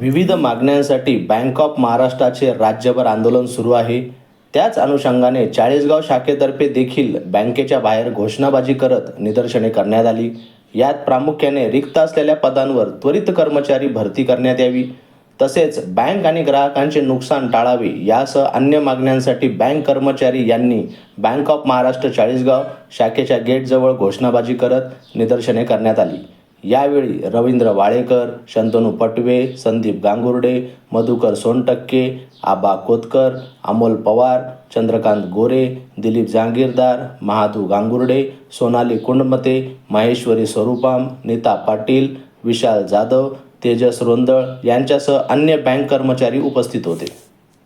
विविध मागण्यांसाठी bank of महाराष्ट्राचे राज्यभर आंदोलन सुरू आहे. त्याच अनुषंगाने चाळीसगाव शाखेतर्फे देखील बँकेच्या बाहेर घोषणाबाजी करत निदर्शने करण्यात आली. यात प्रामुख्याने रिक्त असलेल्या पदांवर त्वरित कर्मचारी भरती करण्यात यावी. तसेच बँक आणि ग्राहकांचे नुकसान टाळावे यासह अन्य मागण्यांसाठी बँक कर्मचारी यांनी बँक ऑफ महाराष्ट्र चाळीसगाव शाखेच्या गेटजवळ घोषणाबाजी करत निदर्शने करण्यात आली. यावेळी रवींद्र वाळेकर शंतनू पटवे संदीप गांगुर्डे मधुकर सोनटक्के आबा कोतकर अमोल पवार चंद्रकांत गोरे दिलीप जांगीरदार महादू गांगुर्डे सोनाली कुंडमते महेश्वरी स्वरूपाम नीता पाटील विशाल जाधव तेजस रोंदळ यांच्यासह अन्य बँक कर्मचारी उपस्थित होते.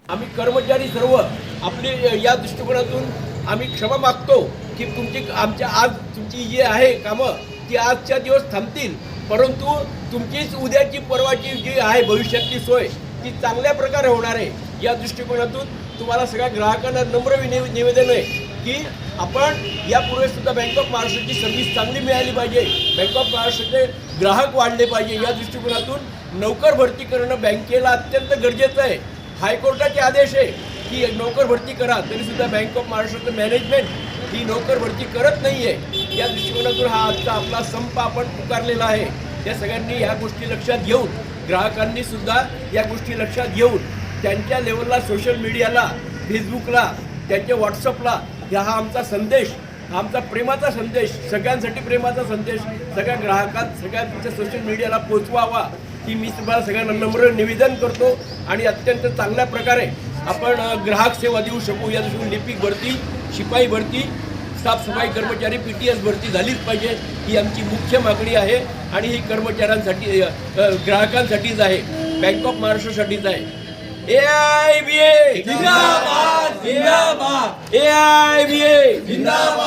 आम्ही कर्मचारी सर्व आपली या दृष्टिकोनातून आम्ही क्षमा मागतो की तुमची आमच्या आज तुमची ये आहे कामं ती आजच्या दिवस थांबतील. परंतु तुमचीच उद्याची परवाची जी आहे भविष्यातली सोय ती चांगल्या प्रकारे होणार आहे. या दृष्टिकोनातून तुम्हाला सगळ्या ग्राहकांना नम्र निवेदन आहे की आपण यापूर्वीसुद्धा बँक ऑफ महाराष्ट्राची सर्व्हिस चांगली मिळाली पाहिजे. बँक ऑफ महाराष्ट्राचे ग्राहक वाढले पाहिजे. या दृष्टिकोनातून नौकर भरती करणं बँकेला अत्यंत गरजेचं आहे. हायकोर्टाचे आदेश आहे. की नोकर भरती करा तरीसुद्धा बँक ऑफ महाराष्ट्राचं मॅनेजमेंट ही नोकर भरती करत नाही आहे या दृष्टिकोनातून हा आजचा आपला संप आपण पुकारलेला आहे. त्या सगळ्यांनी या गोष्टी लक्षात घेऊन ग्राहकांनी सुद्धा या गोष्टी लक्षात घेऊन त्यांच्या लेवलला सोशल मीडियाला फेसबुकला त्यांच्या व्हॉट्सअपला ह्या हा आमचा संदेश हा आमचा प्रेमाचा संदेश सगळ्यांसाठी प्रेमाचा संदेश सगळ्या ग्राहकांत तुमच्या सोशल मीडियाला पोचवावा की मी तुम्हाला सगळ्यांना नम्र निवेदन करतो. आणि अत्यंत चांगल्या प्रकारे आपण ग्राहक सेवा देऊ शकू. या दृष्टीने लिपिक भरती शिपाई भरती साफसफाई कर्मचारी पी टी एस भरती झालीच पाहिजे. ही आमची मुख्य मागणी आहे आणि ही कर्मचाऱ्यांसाठी ग्राहकांसाठीच आहे. बँक ऑफ महाराष्ट्रासाठीच आहे. ए आय बी ए जिंदाबाद जिंदाबाद. ए आय बी ए जिंदाबाद.